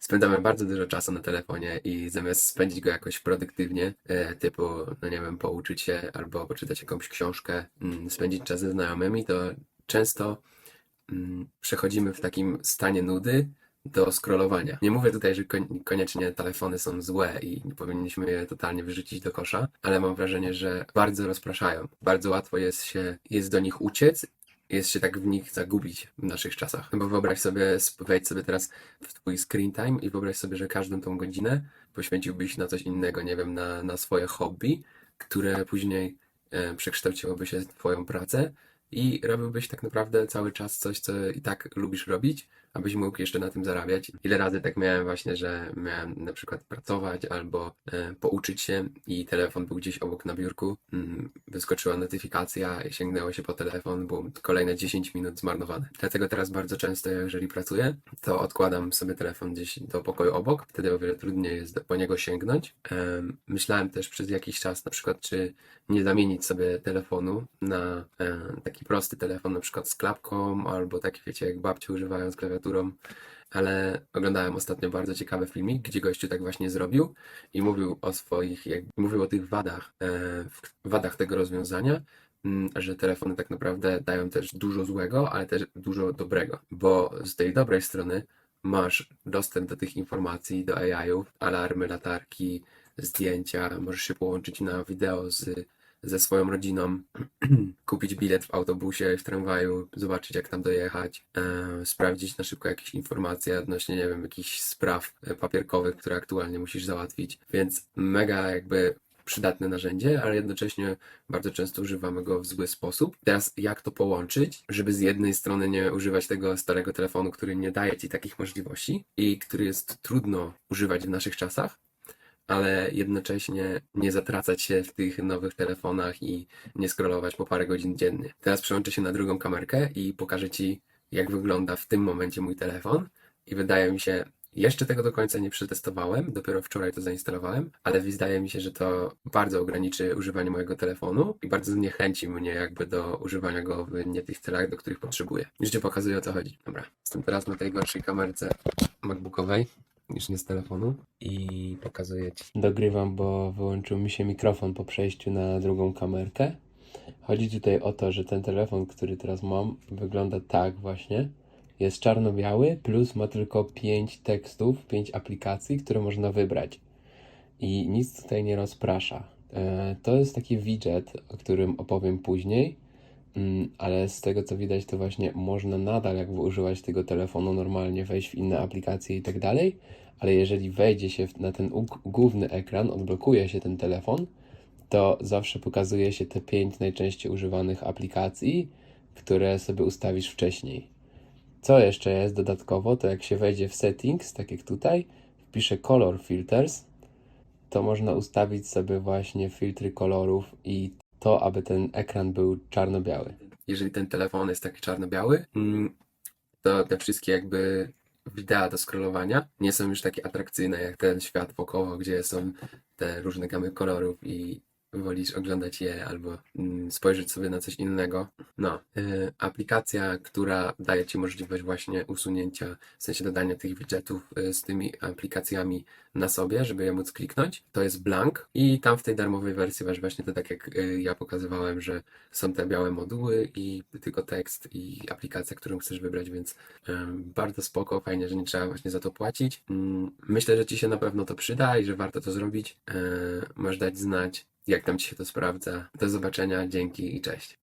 spędzamy bardzo dużo czasu na telefonie i zamiast spędzić go jakoś produktywnie, e, typu, no nie wiem, pouczyć się albo poczytać jakąś książkę, mm, spędzić czas ze znajomymi, to często mm, przechodzimy w takim stanie nudy do scrollowania. Nie mówię tutaj, że koniecznie telefony są złe i powinniśmy je totalnie wyrzucić do kosza, ale mam wrażenie, że bardzo rozpraszają. Bardzo łatwo jest się, jest do nich uciec jest się tak w nich zagubić w naszych czasach. No bo wyobraź sobie, wejdź sobie teraz w twój screen time i wyobraź sobie, że każdą tą godzinę poświęciłbyś na coś innego, nie wiem, na, na swoje hobby, które później e, przekształciłoby się w twoją pracę i robiłbyś tak naprawdę cały czas coś, co i tak lubisz robić, abyś mógł jeszcze na tym zarabiać. Ile razy tak miałem właśnie, że miałem na przykład pracować albo e, pouczyć się i telefon był gdzieś obok na biurku, mm, wyskoczyła notyfikacja i sięgnęło się po telefon, bo kolejne 10 minut zmarnowane. Dlatego teraz bardzo często, jeżeli pracuję, to odkładam sobie telefon gdzieś do pokoju obok, wtedy o wiele trudniej jest po niego sięgnąć. Em, Myślałem też przez jakiś czas na przykład, czy nie zamienić sobie telefonu na e, taki prosty telefon, na przykład z klapką, albo taki, wiecie, jak babci używają z ale oglądałem ostatnio bardzo ciekawy filmik, gdzie gościu tak właśnie zrobił i mówił o swoich, jak, mówił o tych wadach, e, wadach tego rozwiązania, mm, że telefony tak naprawdę dają też dużo złego, ale też dużo dobrego, bo z tej dobrej strony masz dostęp do tych informacji, do AI-ów, alarmy, latarki, zdjęcia, możesz się połączyć na wideo z, ze swoją rodziną, kupić bilet w autobusie, w tramwaju, zobaczyć jak tam dojechać, e, sprawdzić na szybko jakieś informacje odnośnie, nie wiem, jakichś spraw e, papierkowych, które aktualnie musisz załatwić, więc mega jakby przydatne narzędzie, ale jednocześnie bardzo często używamy go w zły sposób. Teraz jak to połączyć, żeby z jednej strony nie używać tego starego telefonu, który nie daje ci takich możliwości i który jest trudno używać w naszych czasach, ale jednocześnie nie zatracać się w tych nowych telefonach i nie scrollować po parę godzin dziennie. Teraz przełączę się na drugą kamerkę i pokażę Ci, jak wygląda w tym momencie mój telefon. I wydaje mi się, jeszcze tego do końca nie przetestowałem, dopiero wczoraj to zainstalowałem, ale wydaje mi się, że to bardzo ograniczy używanie mojego telefonu i bardzo zniechęci mnie jakby do używania go w nie tych celach, do których potrzebuję. Już Ci pokazuję o co chodzi. Dobra, jestem teraz na tej gorszej kamerce MacBookowej niż nie z telefonu i pokazuję Ci. Dogrywam, bo wyłączył mi się mikrofon po przejściu na drugą kamerkę. Chodzi tutaj o to, że ten telefon, który teraz mam, wygląda tak właśnie. Jest czarno-biały, plus ma tylko 5 tekstów, 5 aplikacji, które można wybrać. I nic tutaj nie rozprasza. E, To jest taki widget, o którym opowiem później, ale z tego co widać, to właśnie można nadal jakby używać tego telefonu normalnie, wejść w inne aplikacje i tak dalej, ale jeżeli wejdzie się na ten główny ekran, odblokuje się ten telefon, to zawsze pokazuje się te pięć najczęściej używanych aplikacji, które sobie ustawisz wcześniej. Co jeszcze jest dodatkowo, to jak się wejdzie w settings, tak jak tutaj, wpisze color filters, to można ustawić sobie właśnie filtry kolorów i to, aby ten ekran był czarno-biały. Jeżeli ten telefon jest taki czarno-biały, mm, to te wszystkie jakby wideo do scrollowania nie są już takie atrakcyjne jak ten świat wokoło, gdzie są te różne gamy kolorów i wolisz oglądać je albo mm, spojrzeć sobie na coś innego. No, y, aplikacja, która daje Ci możliwość właśnie usunięcia, w sensie dodania tych widgetów y, z tymi aplikacjami na sobie, żeby je móc kliknąć, to jest Blank i tam w tej darmowej wersji masz właśnie to tak jak y, ja pokazywałem, że są te białe moduły i tylko tekst i aplikacja, którą chcesz wybrać, więc bardzo spoko, fajnie, że nie trzeba właśnie za to płacić. Mm, Myślę, że Ci się na pewno to przyda i że warto to zrobić. Możesz dać znać, jak tam Ci się to sprawdza. Do zobaczenia, dzięki i cześć.